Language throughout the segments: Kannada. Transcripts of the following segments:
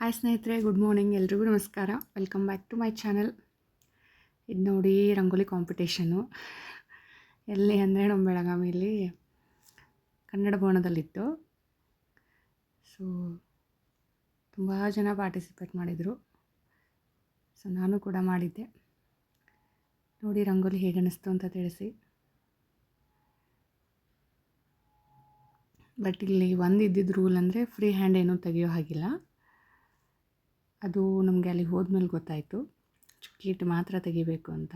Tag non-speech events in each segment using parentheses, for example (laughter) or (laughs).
ಹಾಯ್ ಸ್ನೇಹಿತರೆ, ಗುಡ್ ಮಾರ್ನಿಂಗ್. ಎಲ್ರಿಗೂ ನಮಸ್ಕಾರ. Welcome back to my channel. ಇದು ನೋಡಿ ರಂಗೋಲಿ ಕಾಂಪಿಟೇಷನು ಎಲ್ಲಿ ಅಂದರೆ ನಮ್ಮ ಬೆಳಗಾವಿಯಲ್ಲಿ ಕನ್ನಡ ಭವನದಲ್ಲಿತ್ತು. ಸೊ ತುಂಬ ಜನ ಪಾರ್ಟಿಸಿಪೇಟ್ ಮಾಡಿದರು. ಸೊ ನಾನು ಕೂಡ ಮಾಡಿದ್ದೆ. ನೋಡಿ ರಂಗೋಲಿ ಹೇಗೆ ಅನ್ನಿಸ್ತು ಅಂತ ತಿಳಿಸಿ. ಬಟ್ ಇಲ್ಲಿ ಒಂದು ಇದ್ದಿದ್ದು ರೂಲ್ ಅಂದರೆ ಫ್ರೀ ಹ್ಯಾಂಡ್ ಏನೂ ತೆಗೆಯೋ ಹಾಗಿಲ್ಲ. ಅದು ನಮಗೆ ಅಲ್ಲಿ ಹೋದ್ಮೇಲೆ ಗೊತ್ತಾಯಿತು. ಚುಕ್ಕಿಟ್ಟು ಮಾತ್ರ ತೆಗಿಬೇಕು ಅಂತ.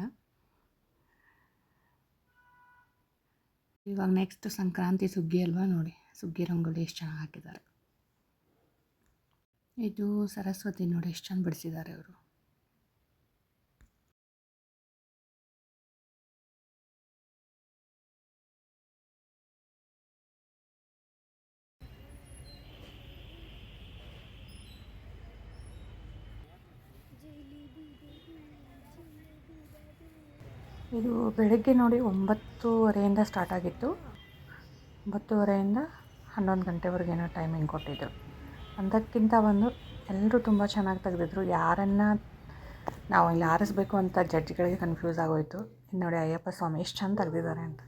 ಇವಾಗ ನೆಕ್ಸ್ಟ್ ಸಂಕ್ರಾಂತಿ ಸುಗ್ಗಿ ಅಲ್ವಾ ನೋಡಿ. ಸುಗ್ಗಿ ರಂಗೋಲಿ ಎಷ್ಟು ಚೆನ್ನಾಗಿ ಹಾಕಿದ್ದಾರೆ ಇದು ಸರಸ್ವತಿ ನೋಡಿ ಎಷ್ಟು ಚೆಂದ ಬಿಡಿಸಿದ್ದಾರೆ ಅವರು. ಇದು ಬೆಳಗ್ಗೆ ನೋಡಿ ಒಂಬತ್ತುವರೆಯಿಂದ ಸ್ಟಾರ್ಟ್ ಆಗಿತ್ತು. ಒಂಬತ್ತುವರೆಯಿಂದ ಹನ್ನೊಂದು ಗಂಟೆವರೆಗೇನೋ ಟೈಮಿಂಗ್ ಕೊಟ್ಟಿದ್ದರು ಅದಕ್ಕಿಂತ ಒಂದು ಎಲ್ಲರೂ ತುಂಬ ಚೆನ್ನಾಗಿ ತೆಗೆದಿದ್ರು. ಯಾರನ್ನು ನಾವು ಇಲ್ಲಿ ಆರಿಸ್ಬೇಕು ಅಂತ ಜಡ್ಜ್ಗಳಿಗೆ ಕನ್ಫ್ಯೂಸ್ ಆಗೋಯಿತು. ನೋಡಿ ಅಯ್ಯಪ್ಪ ಸ್ವಾಮಿ ಎಷ್ಟು ಚೆಂದ ತೆಗೆದಿದ್ದಾರೆ ಅಂತ.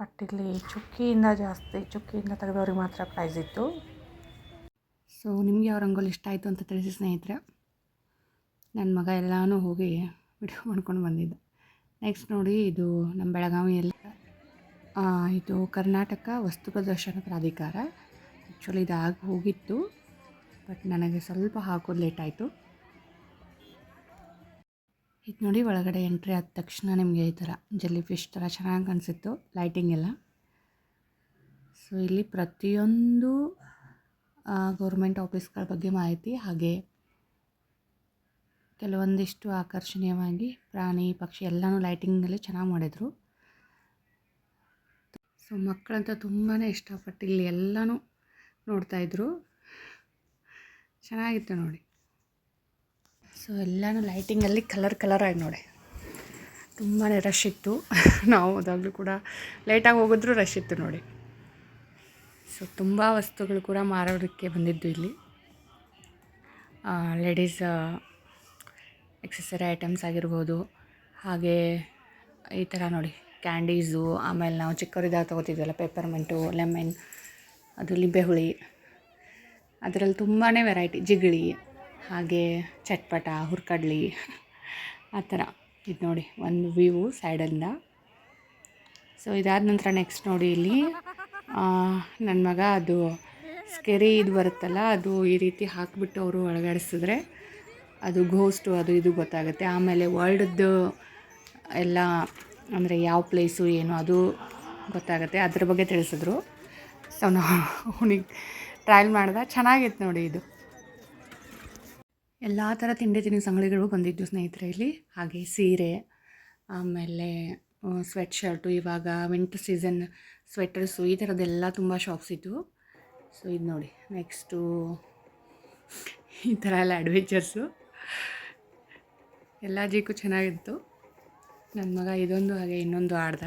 ಬಟ್ ಇಲ್ಲಿ ಚುಕ್ಕಿಯಿಂದ ಜಾಸ್ತಿ, ಚುಕ್ಕಿಯಿಂದ ತೆಗೆದವ್ರಿಗೆ ಮಾತ್ರ ಪ್ರೈಸ್ ಇತ್ತು. ಸೊ ನಿಮಗೆ ಯಾವ ರಂಗೋಲಿ ಇಷ್ಟ ಆಯಿತು ಅಂತ ತಿಳಿಸಿ ಸ್ನೇಹಿತರೆ. ನನ್ನ ಮಗ ಎಲ್ಲನೂ ಹೋಗಿ ವಿಡಿಯೋ ಮಾಡ್ಕೊಂಡು ಬಂದಿದ್ದೆ. ನೆಕ್ಸ್ಟ್ ನೋಡಿ ಇದು ನಮ್ಮ ಬೆಳಗಾವಿಯಲ್ಲಿ ಇದು ಕರ್ನಾಟಕ ವಸ್ತು ಪ್ರದರ್ಶನ ಪ್ರಾಧಿಕಾರ. ಆ್ಯಕ್ಚುಲಿ ಇದು ಹೋಗಿತ್ತು ಬಟ್ ನನಗೆ ಸ್ವಲ್ಪ ಹಾಕೋದು ಲೇಟ್ ಆಯಿತು. ಇದು ನೋಡಿ ಒಳಗಡೆ ಎಂಟ್ರಿ ಆದ ತಕ್ಷಣ ನಿಮಗೆ ಈ ಥರ ಜಲ್ಲಿ ಫಿಶ್ ಥರ ಚೆನ್ನಾಗಿ ಅನಿಸಿತ್ತು ಲೈಟಿಂಗ್ ಎಲ್ಲ. ಸೊ ಇಲ್ಲಿ ಪ್ರತಿಯೊಂದು ಗೌರ್ಮೆಂಟ್ ಆಫೀಸ್ಗಳ ಬಗ್ಗೆ ಮಾಹಿತಿ, ಹಾಗೆ ಕೆಲವೊಂದಿಷ್ಟು ಆಕರ್ಷಣೀಯವಾಗಿ ಪ್ರಾಣಿ, ಪಕ್ಷಿ ಎಲ್ಲನೂ ಲೈಟಿಂಗಲ್ಲಿ ಚೆನ್ನಾಗಿ ಮಾಡಿದರು. ಸೊ ಮಕ್ಕಳಂತೂ ತುಂಬಾ ಇಷ್ಟಪಟ್ಟು ಇಲ್ಲಿ ಎಲ್ಲನೂ ನೋಡ್ತಾಯಿದ್ರು ಚೆನ್ನಾಗಿತ್ತು ನೋಡಿ. ಸೊ ಎಲ್ಲನೂ ಲೈಟಿಂಗಲ್ಲಿ ಕಲರ್ ಕಲರ್ ಆಗಿ ನೋಡಿ. ತುಂಬಾ ರಶ್ ಇತ್ತು. (laughs) ನಾವು ಅದಾಗಲೂ ಕೂಡ ಲೇಟಾಗಿ ಹೋಗಿದ್ರು ರಶ್ ಇತ್ತು ನೋಡಿ. ಸೊ ತುಂಬ ವಸ್ತುಗಳು ಕೂಡ ಮಾರೋದಕ್ಕೆ ಬಂದಿದ್ದು ಇಲ್ಲಿ. ಲೇಡೀಸ್ ಎಕ್ಸಸರಿ ಐಟಮ್ಸ್ ಆಗಿರ್ಬೋದು. ಹಾಗೆ ಈ ಥರ ನೋಡಿ ಕ್ಯಾಂಡೀಸು ಆಮೇಲೆ ನಾವು ಚಿಕ್ಕವರಿದ್ದಾಗ ತೊಗೋತಿದ್ವಲ್ಲ ಪೇಪರ್ಮೆಂಟು ಲೆಮನ್ ಅದು ಲಿಂಬೆ ಹುಳಿ. ಅದರಲ್ಲಿ ತುಂಬಾ ವೆರೈಟಿ ಜಿಗಳಿ ಹಾಗೆ ಚಟ್ಪಟ, ಹುರ್ಕಡ್ಲಿ, ಆ ಥರ ಇದು ನೋಡಿ, ಒಂದು ವ್ಯೂ ಸೈಡಿಂದ ಸೊ ಇದಾದ ನಂತರ ನೆಕ್ಸ್ಟ್ ನೋಡಿ ಇಲ್ಲಿ ನನ್ನ ಮಗ ಅದು ಸ್ಕೆರಿ ಇದು ಬರುತ್ತಲ್ಲ, ಅದು ಈ ರೀತಿ ಹಾಕಿಬಿಟ್ಟು ಅವರು ಒಳಗಡಿಸಿದ್ರೆ ಅದು ಘೋಸ್ಟು, ಅದು ಇದು ಗೊತ್ತಾಗುತ್ತೆ. ಆಮೇಲೆ ವರ್ಲ್ಡ್ದು ಎಲ್ಲ ಅಂದರೆ ಯಾವ ಪ್ಲೇಸು ಏನು ಅದು ಗೊತ್ತಾಗುತ್ತೆ. ಅದ್ರ ಬಗ್ಗೆ ತಿಳಿಸಿದ್ರು. ಸೊ ನಾವು ಅವನಿಗೆ ಟ್ರಯಲ್ ಮಾಡ್ದೆ. ಚೆನ್ನಾಗಿತ್ತು ನೋಡಿ ಇದು. ಎಲ್ಲ ಥರ ತಿಂಡಿ ತಿನಿಸು ಅಂಗಡಿಗಳು ಬಂದಿದ್ದು ಸ್ನೇಹಿತರೆ ಇಲ್ಲಿ. ಹಾಗೆ ಸೀರೆ, ಆಮೇಲೆ ಸ್ವೆಟ್ ಶರ್ಟು ಇವಾಗ ವಿಂಟರ್ ಸೀಸನ್ ಸ್ವೆಟರ್ಸು ಈ ಥರದ್ದೆಲ್ಲ ತುಂಬ ಶಾಪ್ಸ್ ಇತ್ತು ಸೊ ಇದು ನೋಡಿ. ನೆಕ್ಸ್ಟು ಈ ಥರ ಎಲ್ಲ ಅಡ್ವೆಂಚರ್ಸು ಎಲ್ಲ ಜೀಕು ಚೆನ್ನಾಗಿತ್ತು. ನನ್ನ ಮಗ ಇದೊಂದು ಹಾಗೆ ಇನ್ನೊಂದು ಆಡ್ದ.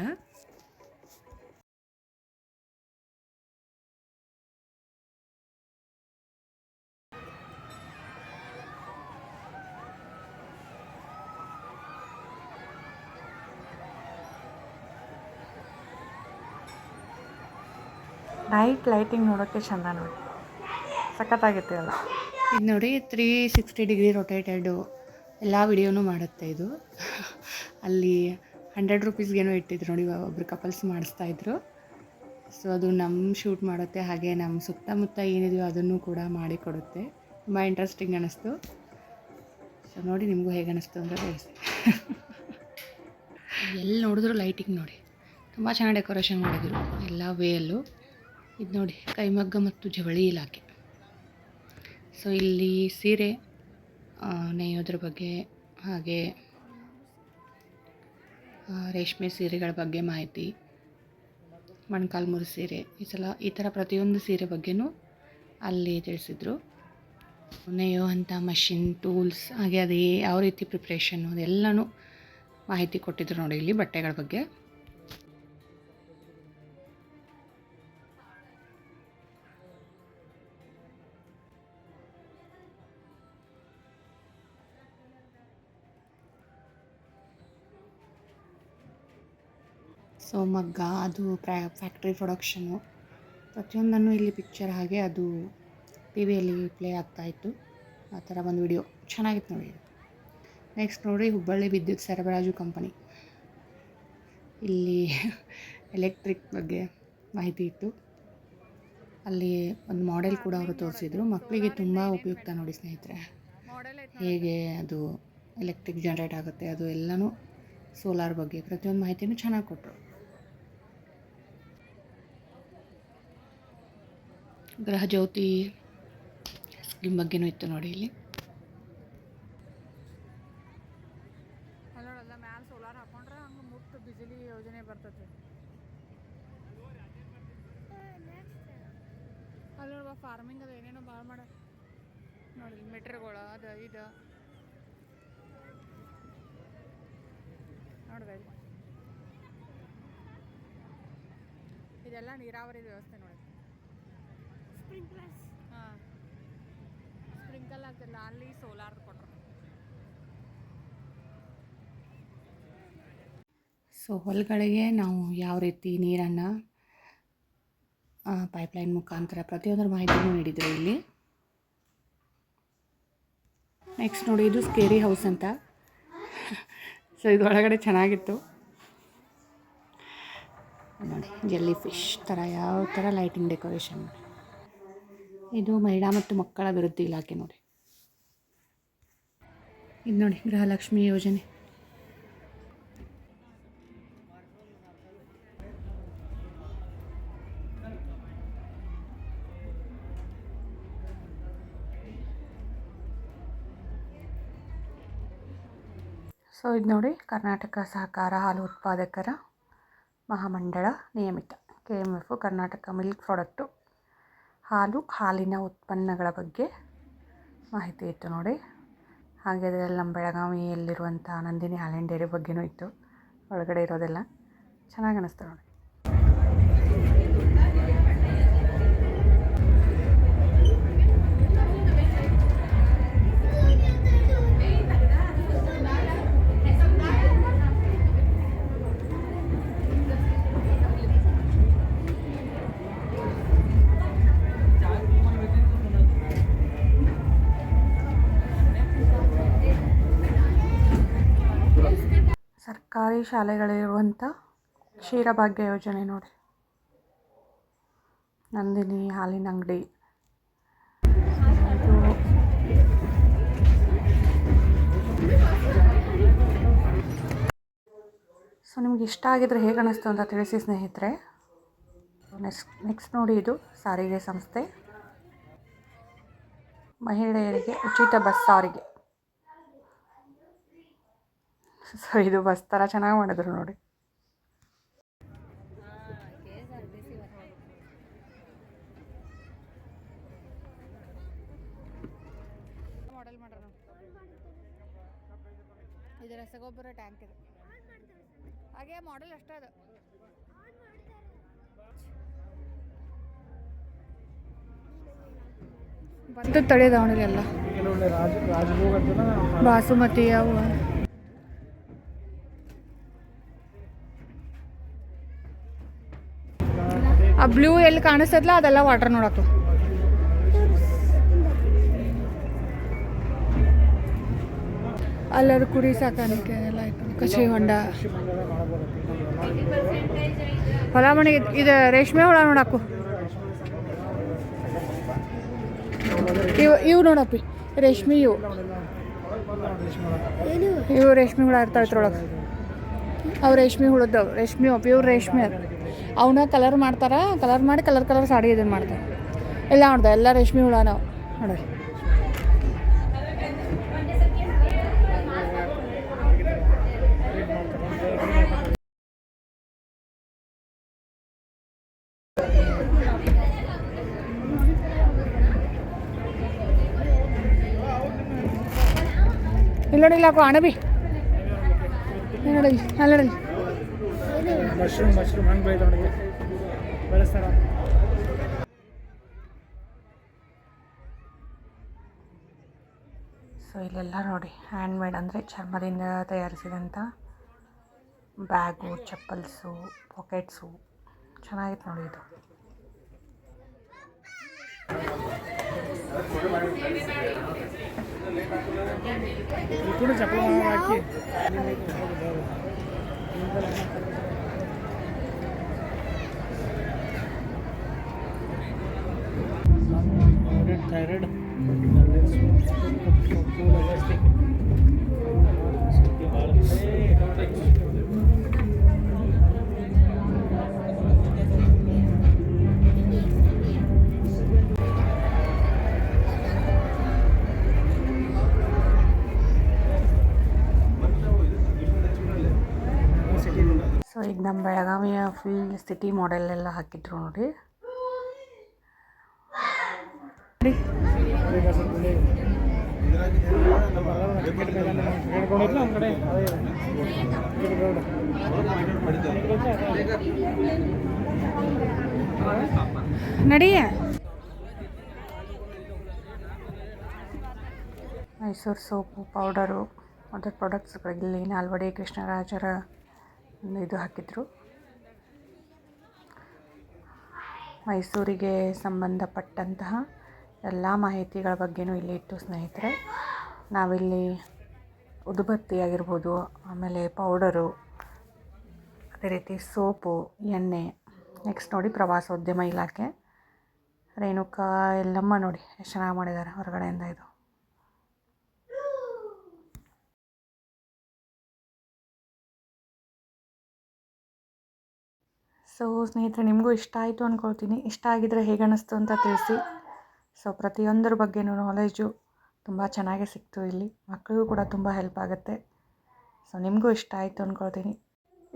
ನೈಟ್ ಲೈಟಿಂಗ್ ನೋಡೋಕ್ಕೆ ಚೆಂದ ನೋಡಿ. ಸಖತ್ತಾಗಿತ್ತು ಎಲ್ಲ ಇದು ನೋಡಿ ತ್ರೀ ಸಿಕ್ಸ್ಟಿ ಡಿಗ್ರಿ ರೊಟೇಟೆಡು ಎಲ್ಲ ವಿಡಿಯೋನೂ ಮಾಡುತ್ತೆ ಇದು. ಅಲ್ಲಿ ಹಂಡ್ರೆಡ್ ರುಪೀಸ್ಗೇನೋ ಇಟ್ಟಿದ್ರು ನೋಡಿ ಒಬ್ಬರು ಕಪಲ್ಸ್ ಮಾಡಿಸ್ತಾಯಿದ್ರು ಸೊ ಅದು ನಮ್ಮ ಶೂಟ್ ಮಾಡುತ್ತೆ, ಹಾಗೆ ನಮ್ಮ ಸುತ್ತಮುತ್ತ ಏನಿದೆಯೋ ಅದನ್ನು ಕೂಡ ಮಾಡಿಕೊಡುತ್ತೆ ತುಂಬ ಇಂಟ್ರೆಸ್ಟಿಂಗ್ ಅನ್ನಿಸ್ತು ಸೊ ನೋಡಿ ನಿಮಗೂ ಹೇಗೆ ಅನ್ನಿಸ್ತು ಅಂತ ತಿಳಿಸಿ ಎಲ್ಲಿ ನೋಡಿದ್ರು ಲೈಟಿಂಗ್ ನೋಡಿ. ತುಂಬ ಚೆನ್ನಾಗಿ ಡೆಕೋರೇಷನ್ ಮಾಡಿದರು, ಎಲ್ಲ ವೇಯಲ್ಲೂ ಇದು ನೋಡಿ, ಕೈಮಗ್ಗ ಮತ್ತು ಜವಳಿ ಇಲಾಖೆ. ಸೊ ಇಲ್ಲಿ ಸೀರೆ ನೇಯೋದ್ರ ಬಗ್ಗೆ ಹಾಗೆ ರೇಷ್ಮೆ ಸೀರೆಗಳ ಬಗ್ಗೆ ಮಾಹಿತಿ ಮೊಣಕಾಲ್ಮೂರು ಸೀರೆ, ಈ ಸಲ ಈ ಥರ ಪ್ರತಿಯೊಂದು ಸೀರೆ ಬಗ್ಗೆನೂ ಅಲ್ಲಿ ತಿಳಿಸಿದ್ರು. ಅಂಥ ಮಷಿನ್, ಟೂಲ್ಸ್, ಹಾಗೆ ಅದೇ ಯಾವ ರೀತಿ ಪ್ರಿಪ್ರೇಷನ್ನು ಅದೆಲ್ಲನೂ ಮಾಹಿತಿ ಕೊಟ್ಟಿದ್ರು ನೋಡಿ ಇಲ್ಲಿ ಬಟ್ಟೆಗಳ ಬಗ್ಗೆ. ಸೊ ಮಗ್ಗ, ಅದು ಪ್ರಾ ಫ್ಯಾಕ್ಟ್ರಿ ಪ್ರೊಡಕ್ಷನು ಪ್ರತಿಯೊಂದನ್ನು ಇಲ್ಲಿ ಪಿಕ್ಚರ್ ಹಾಗೆ ಅದು ಟಿ ವಿಯಲ್ಲಿ ಪ್ಲೇ ಆಗ್ತಾಯಿತ್ತು ಆ ಥರ ಒಂದು ವಿಡಿಯೋ ಚೆನ್ನಾಗಿತ್ತು ನೋಡಿ ನೆಕ್ಸ್ಟ್ ನೋಡಿ ಹುಬ್ಬಳ್ಳಿ ವಿದ್ಯುತ್ ಸರಬರಾಜು ಕಂಪನಿ ಇಲ್ಲಿ (laughs) ಎಲೆಕ್ಟ್ರಿಕ್ ಬಗ್ಗೆ ಮಾಹಿತಿ ಇತ್ತು. ಅಲ್ಲಿ ಒಂದು ಮಾಡೆಲ್ ಕೂಡ ಅವರು ತೋರಿಸಿದ್ರು. ಮಕ್ಕಳಿಗೆ ತುಂಬ ಉಪಯುಕ್ತ ನೋಡಿ ಸ್ನೇಹಿತರೆ. ಹೇಗೆ ಅದು ಎಲೆಕ್ಟ್ರಿಕ್ ಜನ್ರೇಟ್ ಆಗುತ್ತೆ, ಅದು ಎಲ್ಲನೂ ಸೋಲಾರ್ ಬಗ್ಗೆ ಪ್ರತಿಯೊಂದು ಮಾಹಿತಿನೂ ಚೆನ್ನಾಗಿ ಕೊಟ್ಟರು ಗೃಹ ಜ್ಯೋತಿ ಸ್ಕೀಮ್ ಬಗ್ಗೆನೂ ಇತ್ತು ನೋಡಿ ಇಲ್ಲಿ. ಅಲ್ಲೋಡಲ್ಲ ಮ್ಯಾಲೆ ಸೋಲಾರ್ ಹಾಕೊಂಡ್ರೆ ಹಂಗೆ ಮುಟ್ಟು ಬಿಸಿಲಿ ಯೋಜನೆ ಬರ್ತೈತಿ. ಅಲ್ಲಿ ನೋಡುವ ಫಾರ್ಮಿಂಗ್ ಅದು ಏನೇನೋ ಭಾಳ ಮಾಡ ನೋಡಿ ಮೆಟ್ರಿಗಳು ಅದು, ಇದು. ಇಲ್ಲಿ ಇದೆಲ್ಲ ನೀರಾವರಿ ವ್ಯವಸ್ಥೆ ನೋಡಿ. ಹಾಂ. ಸ್ಪ್ರಿಂಕಲ್ ಆಗ್ತಿಲ್ಲ ಅಲ್ಲಿ ಸೋಲಾರ್ ಕೊಟ್ರು. ಸೊ ಹೊಲಗಳಿಗೆ ನಾವು ಯಾವ ರೀತಿ ನೀರನ್ನು ಪೈಪ್ಲೈನ್ ಮುಖಾಂತರ ಪ್ರತಿಯೊಂದರ ಮಾಹಿತಿನೂ ನೀಡಿದರು ಇಲ್ಲಿ. ನೆಕ್ಸ್ಟ್ ನೋಡಿ ಇದು ಸ್ಕೇರಿ ಹೌಸ್ ಅಂತ. ಸೊ ಇದು ಒಳಗಡೆ ಚೆನ್ನಾಗಿತ್ತು. ನೋಡಿ ಜೆಲ್ಲಿ ಫಿಶ್ ಥರ ಯಾವ ಥರ ಲೈಟಿಂಗ್ ಡೆಕೋರೇಷನ್ ನೋಡಿ ಇದು ಮಹಿಳಾ ಮತ್ತು ಮಕ್ಕಳ ಅಭಿವೃದ್ಧಿ ಇಲಾಖೆ ನೋಡಿ. ಇದು ನೋಡಿ, ಗೃಹಲಕ್ಷ್ಮಿ ಯೋಜನೆ. ಸೊ ಇದು ನೋಡಿ, ಕರ್ನಾಟಕ ಸಹಕಾರ ಹಾಲು ಉತ್ಪಾದಕರ ಮಹಾಮಂಡಳ ನಿಯಮಿತ. K M F Karnataka milk product ಹಾಲು ಹಾಲಿನ ಉತ್ಪನ್ನಗಳ ಬಗ್ಗೆ ಮಾಹಿತಿ ಇತ್ತು ನೋಡಿ. ಹಾಗೆ ಅದರಲ್ಲಿ ನಮ್ಮ ಬೆಳಗಾವಿಯಲ್ಲಿರುವಂಥ ನಂದಿನಿ ಹಾಲಿನ ಡೈರಿ ಬಗ್ಗೆನೂ ಇತ್ತು. ಒಳಗಡೆ ಇರೋದೆಲ್ಲ ಚೆನ್ನಾಗಿ ಅನ್ನಿಸ್ತು ನೋಡಿ. ಶಾಲೆಗಳಿರುವಂಥ ಕ್ಷೀರಭಾಗ್ಯ ಯೋಜನೆ ನೋಡಿ. ನಂದಿನಿ ಹಾಲಿನ ಅಂಗಡಿ. ಸೊ, ನಿಮ್ಗೆ ಇಷ್ಟ ಆಗಿದ್ರೆ ಹೇಗೆ ಅನ್ನಿಸ್ತು ಅಂತ ತಿಳಿಸಿ ಸ್ನೇಹಿತರೆ. ನೆಕ್ಸ್ಟ್ ನೆಕ್ಸ್ಟ್ ನೋಡಿ ಇದು ಸಾರಿಗೆ ಸಂಸ್ಥೆ. ಮಹಿಳೆಯರಿಗೆ ಉಚಿತ ಬಸ್ ಸಾರಿಗೆ. (laughs) ಸೊ ಇದು ಬಸ್ ಥರ ಚೆನ್ನಾಗಿ ಮಾಡಿದ್ರು ನೋಡಿ. ಮಾಡೆಲ್ ಮಾಡ್ಯಾರ ಇದು ರಸಗೊಬ್ಬರ ಟ್ಯಾಂಕ್ ಇದು. ಹಾಗೆ ಮಾಡೆಲ್ ಅಷ್ಟೇ ಅದು. ಬಂದು ತಡೆದ ಅವನಿಗೆಲ್ಲ ಬಾಸುಮತಿ ಅವು. ಆ ಬ್ಲೂ ಎಲ್ಲಿ ಕಾಣಿಸ್ತದಲ್ಲ ಅದೆಲ್ಲ ವಾಟರ್ ನೋಡಕ್ಕೆ ಅಲ್ಲದು ಕುರಿ ಸಾಕಾಣಿಕೆ ಎಲ್ಲ ಆಯ್ತು. ಕೃಷಿ ಹೊಂಡ. ಹೊಲ ಇದು ರೇಷ್ಮೆ ಹುಳ ನೋಡಕ್ಕು ಇವು ಇವು ನೋಡಪ್ಪಿ. ರೇಷ್ಮೆ ಇವು. ಇವು ರೇಷ್ಮೆ ಹುಳ ಇರ್ತಾವೆ ಇದ್ರೊಳಗೆ. ಅವು ರೇಷ್ಮೆ ಹುಳದವು ರೇಷ್ಮೆ ಅವು ಇವ್ರು ರೇಷ್ಮೆ. ಅವನ್ನ ಕಲರ್ ಮಾಡ್ತಾರೆ? ಕಲರ್ ಮಾಡಿ ಕಲರ್ ಕಲರ್ ಸಾಡಿ ಇದನ್ನು ಮಾಡ್ತಾರೆ. ಎಲ್ಲ ನೋಡ್ದೆ, ಎಲ್ಲ ರೇಷ್ಮೆ ಹುಳ ನಾವು. ನೋಡ್ರಿ ಇಲ್ಲ ನೋಡಿ, ಇಲ್ಲ ಹಾಕು, ಅಣಬಿ. ನೋಡಿ ಅಲ್ಲಿ ನೋಡಿ. ಮಶ್ರೂಮ್ ಮಶ್ರೂಮ್ ಹಂಗೆ ಬೈದ ಅವನಿಗೆ ಬೆಳೆಸ್ತಾರ. ಸೊ ಇಲ್ಲೆಲ್ಲ ನೋಡಿ ಹ್ಯಾಂಡ್ ಮೇಡ್ ಅಂದರೆ ಚರ್ಮದಿಂದ ತಯಾರಿಸಿದಂಥ ಬ್ಯಾಗು ಚಪ್ಪಲ್ಸು ಪಾಕೆಟ್ಸು. ಚೆನ್ನಾಗಿತ್ತು ನೋಡಿ ಇದು. ಚಪ್ಪಲ್ ಹಾಕಿ. थायराइड एकदम बेगामिया फुल सिटी मॉडल हाकित नौ ನಡಿಯ ಮೈಸೂರು ಸೋಪು ಪೌಡರು ಅದರ ಪ್ರಾಡಕ್ಟ್ಸ್ಗಳಿಗೆ ನಾಲ್ವಡಿ ಕೃಷ್ಣರಾಜರ ಇದು ಹಾಕಿದ್ರು. ಮೈಸೂರಿಗೆ ಸಂಬಂಧಪಟ್ಟಂತಹ ಎಲ್ಲ ಮಾಹಿತಿಗಳ ಬಗ್ಗೆನೂ ಇಲ್ಲಿ ಇತ್ತು ಸ್ನೇಹಿತರೆ, ನಾವಿಲ್ಲಿ ಉದುಬತ್ತಿ ಆಗಿರ್ಬೋದು ಆಮೇಲೆ ಪೌಡರು, ಅದೇ ರೀತಿ ಸೋಪು, ಎಣ್ಣೆ ನೆಕ್ಸ್ಟ್ ನೋಡಿ ಪ್ರವಾಸೋದ್ಯಮ ಇಲಾಖೆ. ರೇಣುಕಾ, ಎಲ್ಲಮ್ಮ ನೋಡಿ ಎಷ್ಟು ಚೆನ್ನಾಗಿ ಮಾಡಿದ್ದಾರೆ ಹೊರಗಡೆಯಿಂದ ಇದು. ಸೊ ಸ್ನೇಹಿತರೆ, ನಿಮಗೂ ಇಷ್ಟ ಆಯಿತು ಅಂದ್ಕೊಳ್ತೀನಿ ಇಷ್ಟ ಆಗಿದ್ದರೆ ಹೇಗೆ ಅನ್ನಿಸ್ತು ಅಂತ ತಿಳಿಸಿ. ಸೊ ಪ್ರತಿಯೊಂದರ ಬಗ್ಗೆನೂ ನಾಲೆಜು ತುಂಬ ಚೆನ್ನಾಗೇ ಸಿಕ್ತು ಇಲ್ಲಿ. ಮಕ್ಕಳಿಗೂ ಕೂಡ ತುಂಬ ಹೆಲ್ಪ್ ಆಗುತ್ತೆ. ಸೊ ನಿಮಗೂ ಇಷ್ಟ ಆಯಿತು ಅಂದ್ಕೊಳ್ತೀನಿ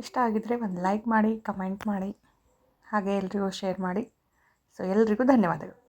ಇಷ್ಟ ಆಗಿದ್ದರೆ ಒಂದು ಲೈಕ್ ಮಾಡಿ ಕಮೆಂಟ್ ಮಾಡಿ, ಹಾಗೆ ಎಲ್ರಿಗೂ ಶೇರ್ ಮಾಡಿ. ಸೊ ಎಲ್ರಿಗೂ ಧನ್ಯವಾದಗಳು.